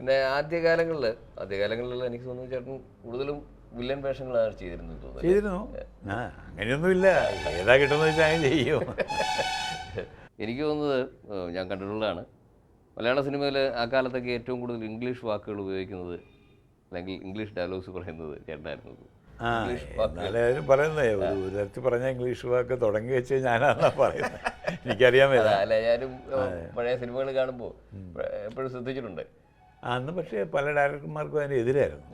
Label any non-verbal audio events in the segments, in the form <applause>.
പിന്നെ ആദ്യകാലങ്ങളിൽ ആദ്യകാലങ്ങളിൽ എനിക്ക് തോന്നുന്നു ചേട്ടൻ കൂടുതലും വില്ലൻ വേഷങ്ങളാണ് ചെയ്തിരുന്നത് തോന്നുന്നു. ചെയ്തിരുന്നു? അങ്ങനെയൊന്നുമില്ല. ഏതാ കിട്ടുന്നത് വെച്ചാൽ ചെയ്യും. എനിക്ക് തോന്നുന്നത് ഞാൻ കണ്ടിട്ടുള്ളതാണ്. മലയാള സിനിമയിൽ ആ കാലത്തൊക്കെ ഏറ്റവും കൂടുതൽ ഇംഗ്ലീഷ് വാക്കുകൾ ഉപയോഗിക്കുന്നത് അല്ലെങ്കിൽ ഇംഗ്ലീഷ് ഡയലോഗ്സ് പറയുന്നത് ചേട്ടനായിരുന്നു. എന്നാലും പറയുന്നത് ഒരു തരത്തിൽ പറഞ്ഞ ഇംഗ്ലീഷ് വാക്ക് തുടങ്ങി വെച്ച് ഞാനാണെന്നാ പറയുന്നത്. മേല അല്ല ഞാനും പഴയ സിനിമകൾ കാണുമ്പോൾ എപ്പോഴും ശ്രദ്ധിച്ചിട്ടുണ്ട്. അന്ന് പക്ഷേ പല ഡയറക്ടർമാർക്കും അതിന് എതിരായിരുന്നു.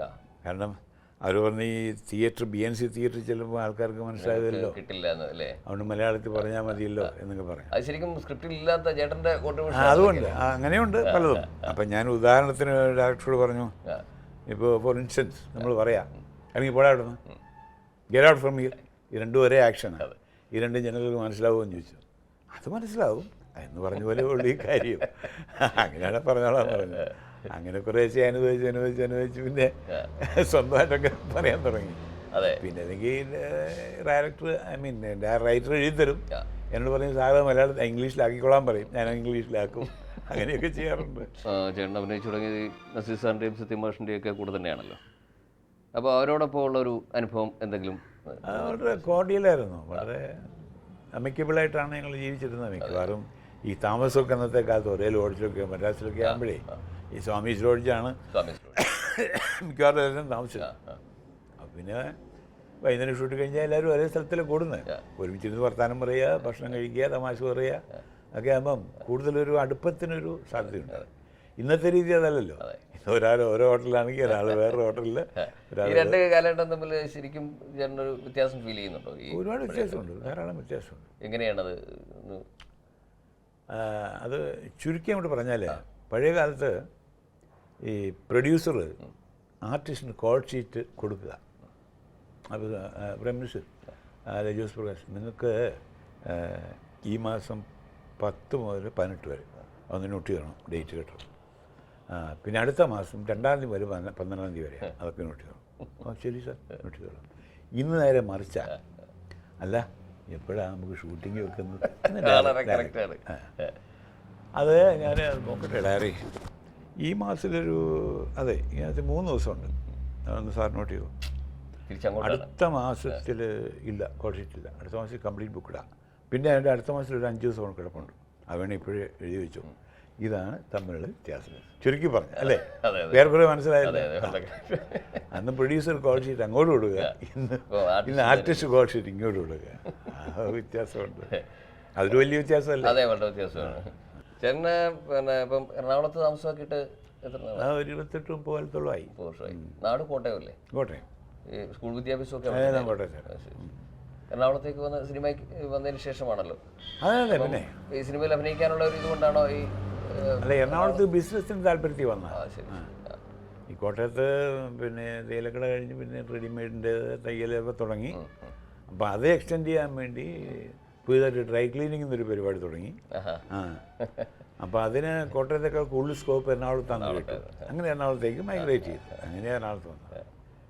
കാരണം അവർ പറഞ്ഞ ഈ തിയേറ്റർ ബി എൻ സി തിയേറ്ററിൽ ചെല്ലുമ്പോൾ ആൾക്കാർക്ക് മനസ്സിലായതല്ലോ. കിട്ടില്ല അതുകൊണ്ട് മലയാളത്തിൽ പറഞ്ഞാൽ മതിയല്ലോ എന്നൊക്കെ പറയാം. അത് ശരിക്കും സ്ക്രിപ്റ്റിൽ ഇല്ലാത്ത അതുകൊണ്ട് അങ്ങനെയുണ്ട് പലതും. അപ്പം ഞാൻ ഉദാഹരണത്തിന് ഡയറക്ടറോട് പറഞ്ഞു ഇപ്പോൾ ഫോർ ഇൻസ്റ്റൻസ് നമ്മൾ പറയാം. അല്ലെങ്കിൽ പോടാ അവിടെ നിന്ന് ഗെറ്റ് ഔട്ട് ഫ്രം ഹിയർ ഈ രണ്ടും ഒരേ ആക്ഷനാണ് ഈ രണ്ടും ജനങ്ങൾക്ക് മനസ്സിലാവുമെന്ന് ചോദിച്ചു. അത് മനസ്സിലാവും. എന്ന് പറഞ്ഞ പോലെ ഉള്ളു ഈ കാര്യം. <laughs> അങ്ങനെയാണ് പറഞ്ഞോളാം പറഞ്ഞത്. അങ്ങനെ കുറേശ്ശെ അനുഭവിച്ച് അനുഭവിച്ച് അനുഭവിച്ച് പിന്നെ സ്വന്തമായിട്ടൊക്കെ പറയാൻ തുടങ്ങി. അതെ. പിന്നെ എനിക്ക് ഡയറക്ടർ ഐ മീൻ റൈറ്റർ എഴുതി തരും. എന്നോട് പറയും സാറ് മലയാളം ഇംഗ്ലീഷിലാക്കിക്കോളാൻ പറയും. ഞാൻ ഇംഗ്ലീഷിലാക്കും. <laughs> അങ്ങനെയൊക്കെ ചെയ്യാറുണ്ട്. ചേട്ടൻ അഭിനയിച്ചു തുടങ്ങിയത് ഈ നസീർ സാറിന്റെയും സത്യമാഷിന്റെയും ഒക്കെ കൂടെ തന്നെയാണല്ലോ. അപ്പോൾ അവരോടൊപ്പം ഉള്ള ഒരു അനുഭവം എന്തെങ്കിലും? അവരുടെ വളരെ കോർഡിയലായിരുന്നു. വളരെ അമിക്കബിളായിട്ടാണ് ഞങ്ങൾ ജീവിച്ചിരുന്നത് മിക്കവാറും. ഈ താമസമൊക്കെ അന്നത്തെ കാലത്ത് ഒരേ ലോഡ്ജിലൊക്കെ മദ്രാസിലൊക്കെ ആകുമ്പോഴേ ഈ സ്വാമി സ്റ്റോറി മിക്കവാറും എല്ലാവരും താമസിച്ചത്. പിന്നെ വൈകുന്നേരം ഷൂട്ട് കഴിഞ്ഞാൽ എല്ലാവരും ഒരേ സ്ഥലത്തിൽ കൂടുന്നത്. ഒരുമിച്ചിരുന്ന് വർത്തമാനം പറയുക ഭക്ഷണം കഴിക്കുക തമാശ പറയുക ഒക്കെ ആകുമ്പം കൂടുതലൊരു അടുപ്പത്തിനൊരു സാധ്യതയുണ്ട്. ഇന്നത്തെ രീതി അതല്ലല്ലോ. ഒരാൾ ഓരോ ഹോട്ടലിലാണെങ്കിൽ ഒരാൾ വേറെ ഹോട്ടലിൽ രണ്ട് കാലഘട്ടം തമ്മിൽ ശരിക്കും ചേട്ടനൊരു വ്യത്യാസം ഫീൽ ചെയ്യുന്നുണ്ടോ? ഒരുപാട് വ്യത്യാസമുണ്ട്. ധാരാളം വ്യത്യാസമുണ്ട്. എങ്ങനെയാണത്? അത് ചുരുക്കി അങ്ങോട്ട് പറഞ്ഞാൽ പഴയ കാലത്ത് ഈ പ്രൊഡ്യൂസർ ആർട്ടിസ്റ്റിന് കോൾ ഷീറ്റ് കൊടുക്കുക. അപ്പോൾ പ്രൈം മിനിസ്റ്റർ ജോസ് പ്രകാശ് നിങ്ങൾക്ക് ഈ മാസം പത്ത് മുതൽ പതിനെട്ട് വരെ ഒന്ന് നോട്ട് ചെയ്യണം ഡേറ്റ് കേട്ടോ. പിന്നെ അടുത്ത മാസം രണ്ടാം തീയതി വരെ പന്ത്ര- പന്ത്രണ്ടാം തീയതി വരെ അതൊക്കെ നോട്ട് ചെയ്യണം. ഓ ശരി സാർ നോട്ട് ചെയ്തോളാം. ഇന്ന് നേരെ മറിച്ച. അല്ല എപ്പോഴാണ് നമുക്ക് ഷൂട്ടിംഗ് വെക്കുന്നത് എന്ന് വളരെ ഡയറക്റ്റ് കറക്റ്റാണ് അത് ഞാൻ നോക്കട്ടെ. ഡയറി. ഈ മാസത്തിലൊരു അതെ ഈ മാസത്തിൽ മൂന്ന് ദിവസമുണ്ട്. അതൊന്ന് സാർ നോട്ട് ചെയ്തു. അടുത്ത മാസത്തിൽ ഇല്ല കുറച്ചിട്ടില്ല അടുത്ത മാസത്തിൽ കംപ്ലീറ്റ് ബുക്കിടാം പിന്നെ അതിന്റെ അടുത്ത മാസത്തിൽ ഒരു അഞ്ച് ദിവസം കൊണ്ട് കിടപ്പുണ്ട്. അത് ഇപ്പോഴേ എഴുതി വെച്ചു. ഇതാണ് തമ്മിലുള്ള വ്യത്യാസം. ചുരുക്കി പറഞ്ഞു അല്ലേ? വേറെ കുറെ മനസ്സിലായില്ലേ. അതെ അന്ന് പ്രൊഡ്യൂസർ കോൾ ഷീറ്റ് അങ്ങോട്ട് കൊടുക്കുക. ഇന്ന് ഇന്ന് ആർട്ടിസ്റ്റ് കോൾ ഷീറ്റ് ഇങ്ങോട്ട് കൊടുക്കുക. ആ വ്യത്യാസമുണ്ട്. <laughs> അതൊരു വലിയ വ്യത്യാസമല്ല. അതെ വളരെ വ്യത്യാസമാണ്. ചേട്ടന് പിന്നെ ഇപ്പം എറണാകുളത്ത് താമസമാക്കിയിട്ട് എത്ര നാളായി? ആ ഒരു ഇരുപത്തെട്ട് മുപ്പത് കാലത്തോളമായി മുപ്പത് വർഷമായി. നാട് കോട്ടയമല്ലേ? കോട്ടയം. ഈ സ്കൂൾ വിദ്യാഭ്യാസമൊക്കെ അതെ, അവിടെ ഞാൻ കോട്ടയം സാർ ആ, ശരി. എറണാകുളത്തേക്ക് വന്ന സിനിമയ്ക്ക് വന്നതിന് ശേഷമാണല്ലോ. അതെ അതെ പിന്നെ. ഈ സിനിമയിൽ അഭിനയിക്കാനുള്ള ഒരു ഇതുകൊണ്ടാണോ ഈ ഏഹ്, അല്ല എറണാകുളത്ത് ബിസിനസ്സിന് താല്പര്യത്തിൽ വന്ന. ആ ശരി ആ, ഈ കോട്ടയത്ത് പിന്നെ തേയിലക്കട കഴിഞ്ഞ് പിന്നെ റെഡിമെയ്ഡിന്റെ തയ്യലൊക്കെ തുടങ്ങി. അപ്പോൾ അത് എക്സ്റ്റെൻഡ് ചെയ്യാൻ വേണ്ടി പുതിയതായിട്ട് ഡ്രൈ ക്ലീനിങ് എന്നൊരു പരിപാടി തുടങ്ങി. ആ. അപ്പോൾ അതിന് കോട്ടയത്തേക്കാൾ കൂടുതൽ സ്കോപ്പ് എറണാകുളത്താണ് അങ്ങനെ എറണാകുളത്തേക്ക് മൈഗ്രേറ്റ് ചെയ്തു. അങ്ങനെ എറണാകുളത്ത് വന്നത്.